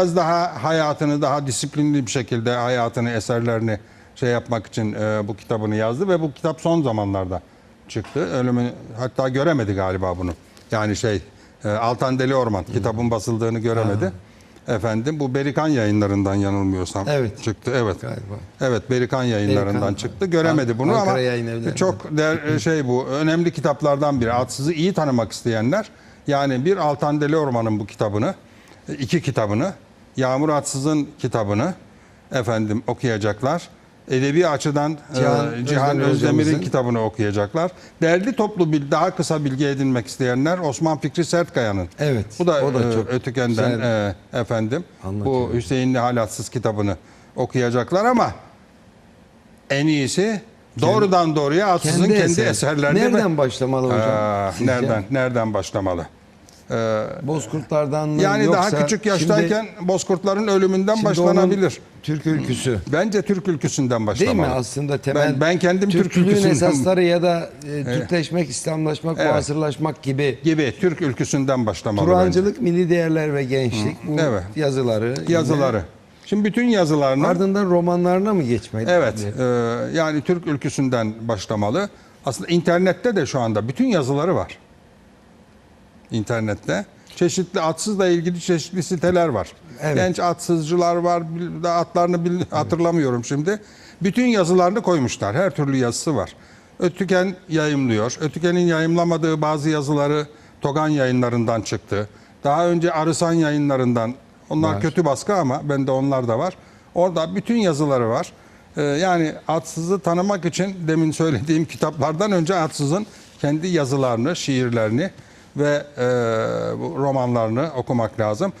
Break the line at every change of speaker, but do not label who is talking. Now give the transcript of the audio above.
biraz daha hayatını daha disiplinli bir şekilde hayatını, eserlerini şey yapmak için e, bu kitabını yazdı ve bu kitap son zamanlarda çıktı. Ölümü hatta göremedi galiba bunu. Yani şey e, Altan Deli Orman kitabın basıldığını göremedi. Efendim bu Berikan yayınlarından yanılmıyorsam
Evet.
çıktı. Evet.
Galiba.
Evet Berikan yayınlarından
Berikan.
çıktı. Göremedi
An-
bunu
Ankara
ama
Yayın
çok değer, şey bu önemli kitaplardan biri. Atsız'ı iyi tanımak isteyenler yani bir Altan Deli Orman'ın bu kitabını, iki kitabını, Yağmur Atsız'ın kitabını efendim okuyacaklar. Edebi açıdan
Cihan
e, Cihan
Özdemir
Özdemir'in
hocamızın-
kitabını okuyacaklar. Derli toplu bir daha kısa bilgi edinmek isteyenler Osman Fikri Sertkaya'nın.
Evet,
Bu da,
o da
e,
çok
Ötüken'den
güzel
e, efendim.
anlatıyor.
Bu Hüseyin Nihalatsız kitabını okuyacaklar ama en iyisi doğrudan doğruya Atsız'ın kendi,
eser.
eserlerini ve-
Nereden başlamalı hocam? Sizce?
nereden nereden başlamalı?
Bozkurtlardan mı
Yani
yoksa
daha küçük yaştayken Bozkurtların ölümünden
şimdi, şimdi
başlanabilir.
Türk ülküsü.
Bence Türk ülküsünden
Değil
başlamalı.
mi aslında temel
Ben, ben kendim Türk ülküsünden
esasları ya da e, Türkleşmek, İslamlaşmak,
Evet.
muasırlaşmak gibi
gibi Türk ülküsünden başlamalı bence.
Turancılık, milli değerler ve gençlik bu
Evet.
yazıları. yine
Yazıları. Şimdi bütün yazılarını
Ardından romanlarına mı geçmeli?
Evet, e, yani Türk ülküsünden başlamalı. Aslında internette de şu anda bütün yazıları var. İnternette. Çeşitli atsızla ilgili çeşitli siteler var.
Evet.
Genç atsızcılar var. Atlarını hatırlamıyorum şimdi. Bütün yazılarını koymuşlar. Her türlü yazısı var. Ötüken yayımlıyor. Ötüken'in yayımlamadığı bazı yazıları Togan yayınlarından çıktı. Daha önce Arısan yayınlarından. Onlar
Var.
kötü baskı ama bende onlar da var. Orada bütün yazıları var. Ee, yani Atsız'ı tanımak için demin söylediğim kitaplardan önce Atsız'ın kendi yazılarını, şiirlerini ve e, bu romanlarını okumak lazım.